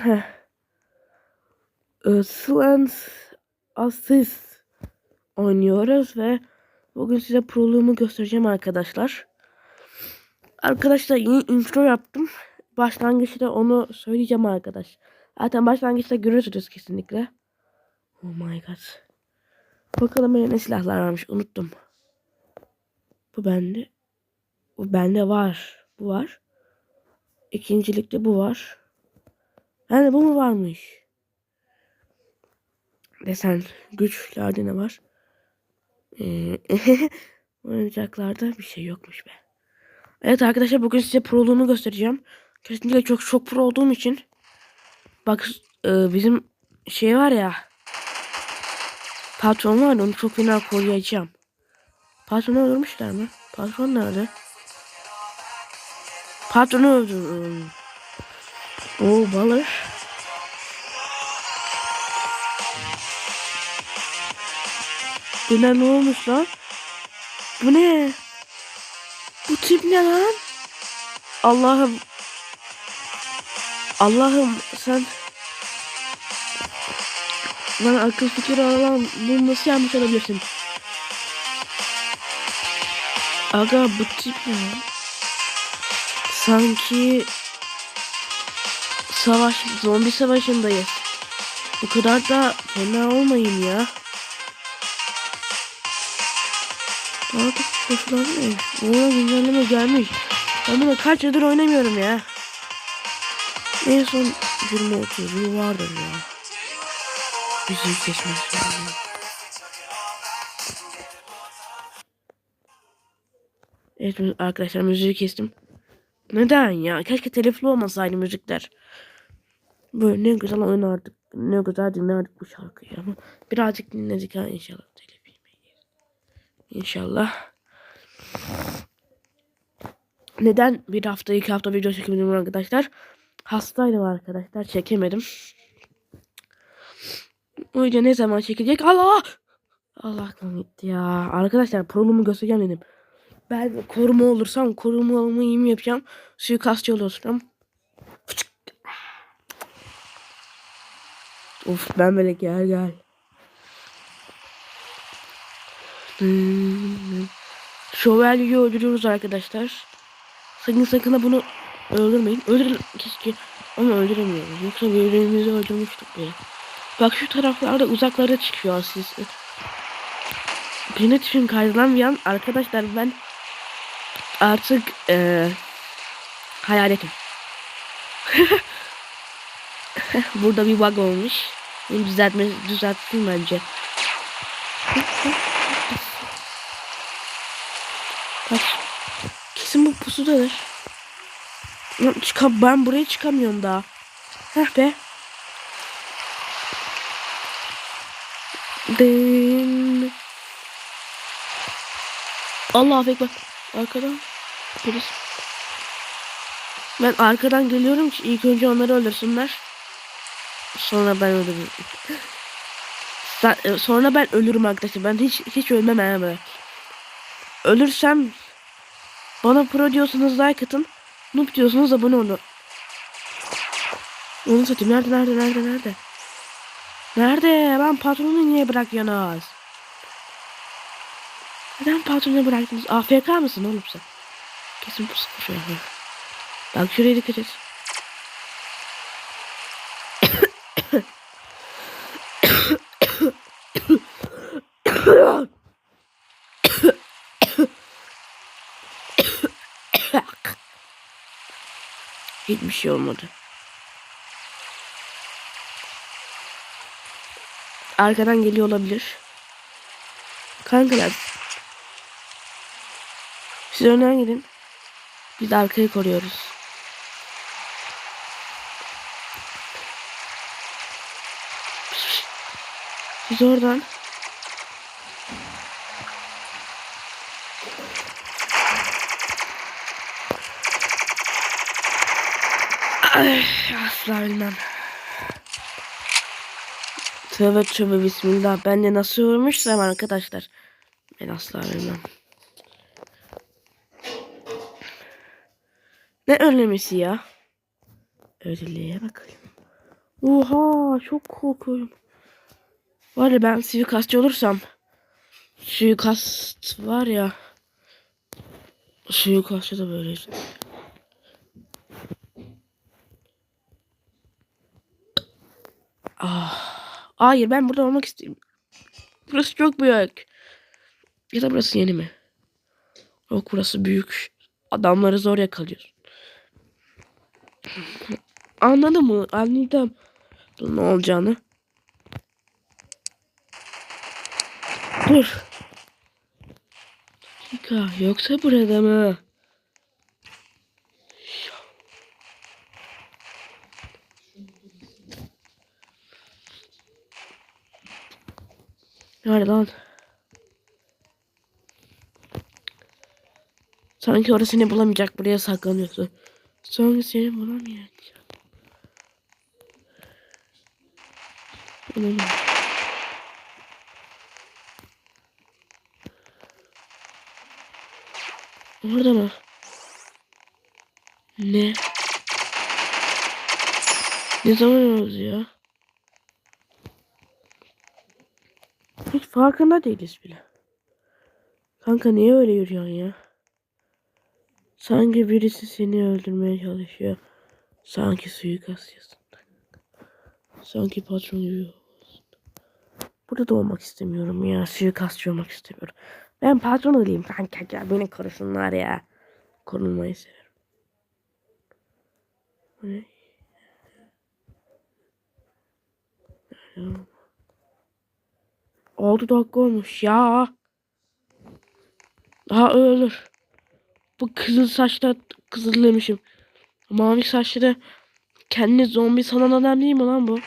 Heh. Slants Assist oynuyoruz ve bugün size proluğumu göstereceğim arkadaşlar. Arkadaşlar yeni intro yaptım. Başlangıçta onu söyleyeceğim arkadaş. Zaten başlangıçta görürsünüz kesinlikle. Oh my god. Bakalım ne silahlar varmış unuttum. Bu bende. Bu bende var. Bu var. İkincilikte bu var. Yani bu mu varmış? Desen güçlerde ne var? Ee, oyuncaklarda bir şey yokmuş be. Evet arkadaşlar bugün size proluğumu göstereceğim. Kesinlikle çok çok pro olduğum için. Bak e, bizim şey var ya. Patron var onu çok fena koruyacağım. Patronu öldürmüşler mi? Patron nerede? Patronu öldürdüm. Oo balık. Buna ne olmuş lan? Bu ne? Bu tip ne lan? Allah'ım. Allah'ım sen bana akıl fikir alan bunu nasıl yapmış olabilirsin? Aga bu tip ne? Sanki savaş, zombi savaşındayız. Bu kadar da fena olmayın ya. Artık koşular ne? Ona güncelleme gelmiş. Ben bunu kaç yıldır oynamıyorum ya. En son 20-30 yıl vardır ya. Müziği kesmek. Evet arkadaşlar müziği kestim. Neden ya? Keşke telifli olmasaydı müzikler. Böyle ne güzel oynardık. Ne güzel dinlerdik bu şarkıyı ama birazcık dinledik ha inşallah. İnşallah. Neden bir hafta iki hafta video çekemedim arkadaşlar? Hastaydım arkadaşlar çekemedim. O yüzden ne zaman çekecek? Allah! Allah gitti ya. Arkadaşlar prolumu göstereceğim dedim. Ben koruma olursam koruma mi yapacağım? Suikastçı olursam. Of ben böyle gel gel. Hmm. Şövalyeyi öldürüyoruz arkadaşlar. Sakın sakın da bunu öldürmeyin. Öldür keşke ama öldüremiyoruz. Yoksa birbirimizi öldürmüştük böyle. Bak şu taraflarda uzaklara çıkıyor aslında. Planet film kaydeden arkadaşlar ben artık e, hayaletim. Burada bir bug olmuş. Bunu düzeltme, düzeltsin bence. Bak. Kesin bu pusudadır. Ben buraya çıkamıyorum daha. Heh be. Den. Allah ekber. Arkadan. Polis. Ben arkadan geliyorum ki ilk önce onları öldürsünler. Sonra ben ölürüm. e, Sonra ben ölürüm arkadaşlar. Ben hiç hiç ölmem abi. Ölürsem bana pro diyorsanız like atın. Noob diyorsunuz abone olun. Onu satayım. Nerede nerede nerede nerede? Nerede? Ben patronu niye bırakıyorsunuz? Neden patronu bıraktınız? AFK mısın oğlum sen? Kesin bu ya. Bak şuraya dikkat et. Hiçbir şey olmadı. Arkadan geliyor olabilir. Kankalar. Siz önden gidin. Biz arkayı koruyoruz. Siz oradan. Ay, asla bilmem. Tövbe tövbe bismillah. Ben de nasıl ölmüşsem arkadaşlar. Ben asla bilmem. Ne ölmesi ya? Ödüllüğe bakayım. Oha çok korkuyorum. Var ya ben suikastçı olursam suikast var ya suikastçı da böyle Ah, hayır ben burada olmak istiyorum. Burası çok büyük. Ya da burası yeni mi? Yok burası büyük. Adamları zor yakalıyor. Anladın mı? Anladım. Dur, ne olacağını. Dur. Yoksa burada mı? Nerede lan? Sanki orası seni bulamayacak buraya saklanıyorsun. Sanki seni bulamayacak. Bulamam. Orada mı? Ne? Ne zaman oldu ya? Hiç farkında değiliz bile. Kanka niye öyle yürüyorsun ya? Sanki birisi seni öldürmeye çalışıyor. Sanki suikast yazında. Sanki patron gibi. Burada da olmak istemiyorum ya. Suikastçı olmak istemiyorum. Ben patron olayım kanka ya. Beni korusunlar ya. Korunmayı severim. Bu ne? Altı dakika olmuş ya. Daha ölür. Bu kızıl saçlı kızıl demişim. Mavi saçlı kendi zombi sanan adam değil mi lan bu?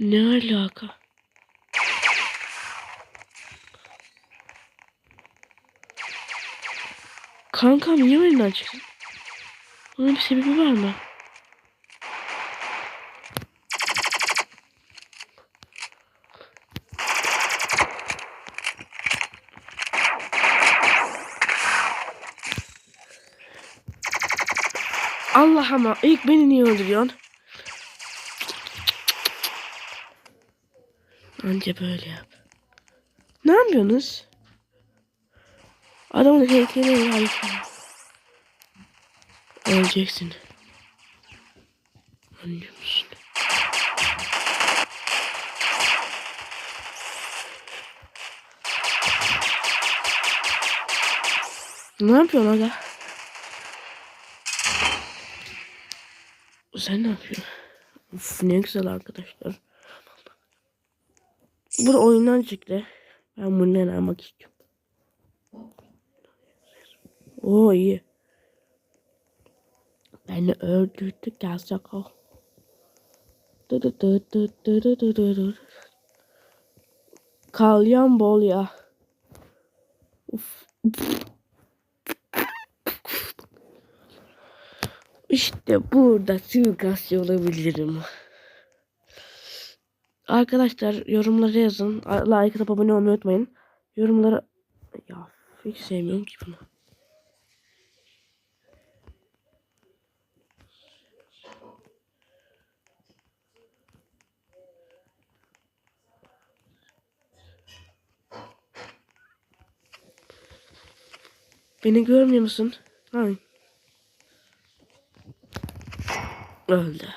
Ne alaka? Kankam niye oyundan çıktın? Bunun bir sebebi var mı? Allah ama ilk beni niye öldürüyorsun? Anca böyle yap. Ne yapıyorsunuz? Adamın heykeli var. Öleceksin. Anlıyor musun? Ne yapıyorsun aga? Sen ne yapıyorsun? Uf, ne güzel arkadaşlar. Bu oyundan çıktı. Ben bundan almak istiyorum. Oo iyi. Beni öldürdü gerçek o. Kalyan bol ya. Uf. Pff. İşte burada suikast olabilirim. Arkadaşlar yorumlara yazın. Like atıp abone olmayı unutmayın. Yorumlara... Ya hiç sevmiyorum ki bunu. Beni görmüyor musun? Hayır. Öldü.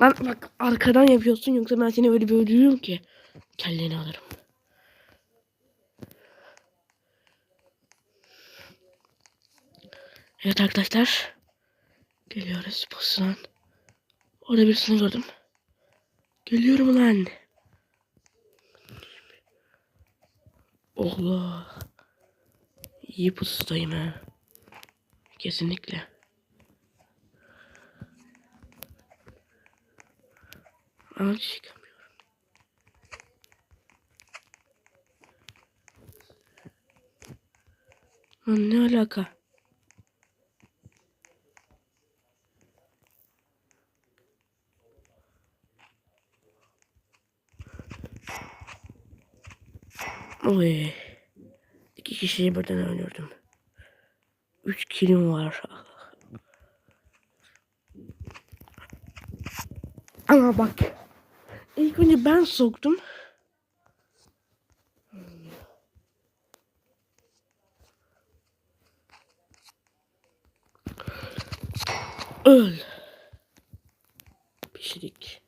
Lan bak arkadan yapıyorsun yoksa ben seni öyle bir öldürüyorum ki. Kelleni alırım. Evet arkadaşlar. Geliyoruz pusulan. Orada birisini gördüm. Geliyorum lan. Allah. İyi pusudayım ha. Kesinlikle. Ama çıkamıyorum. Lan ne alaka? Oy. İki kişiyi birden öldürdüm. Üç kilim var. Ama bak. İlk önce ben soktum. Öl. Pişirik.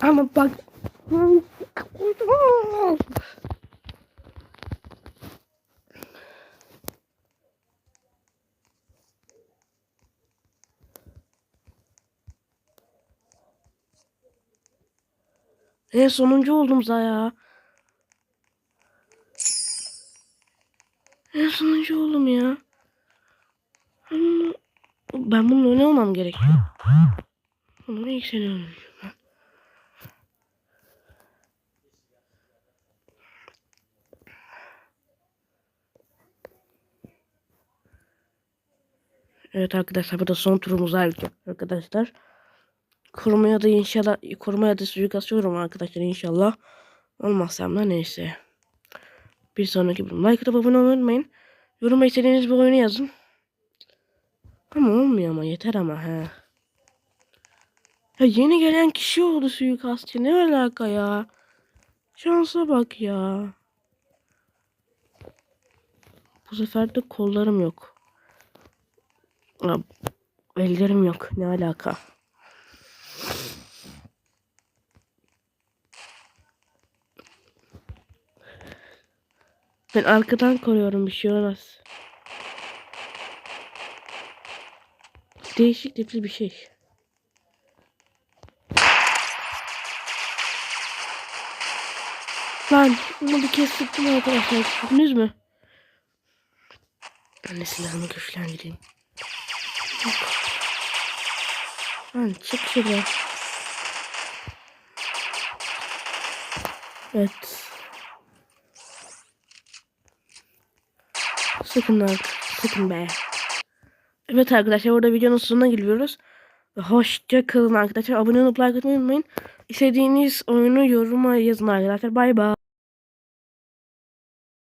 Ama bak. En sonuncu oldum ya. En sonuncu oldum ya. Ben bunun öne olmam gerekiyor. Bunun ilk seni Evet arkadaşlar bu da son turumuz arkadaşlar. Korumaya da inşallah korumaya da suikast yorum arkadaşlar inşallah. Olmazsam da neyse. Bir sonraki bölüm. Like atıp abone olmayı unutmayın. Yoruma istediğiniz bir oyunu yazın. Ama olmuyor ama yeter ama he. Ya yeni gelen kişi oldu suikastçı. Ne alaka ya? Şansa bak ya. Bu sefer de kollarım yok. Ellerim yok. Ne alaka? Ben arkadan koruyorum bir şey olmaz. Değişik tipli bir şey. Lan bunu bir kez sıktım arkadaşlar. Gördünüz mü? Ben de silahımı güçlendireyim. Yok. Lan çık şuradan. Evet. Sıkın artık. Sıkın be. Evet arkadaşlar burada videonun sonuna geliyoruz. Hoşça kalın arkadaşlar. Abone olup like atmayı unutmayın. İstediğiniz oyunu yoruma yazın arkadaşlar. Bay bay.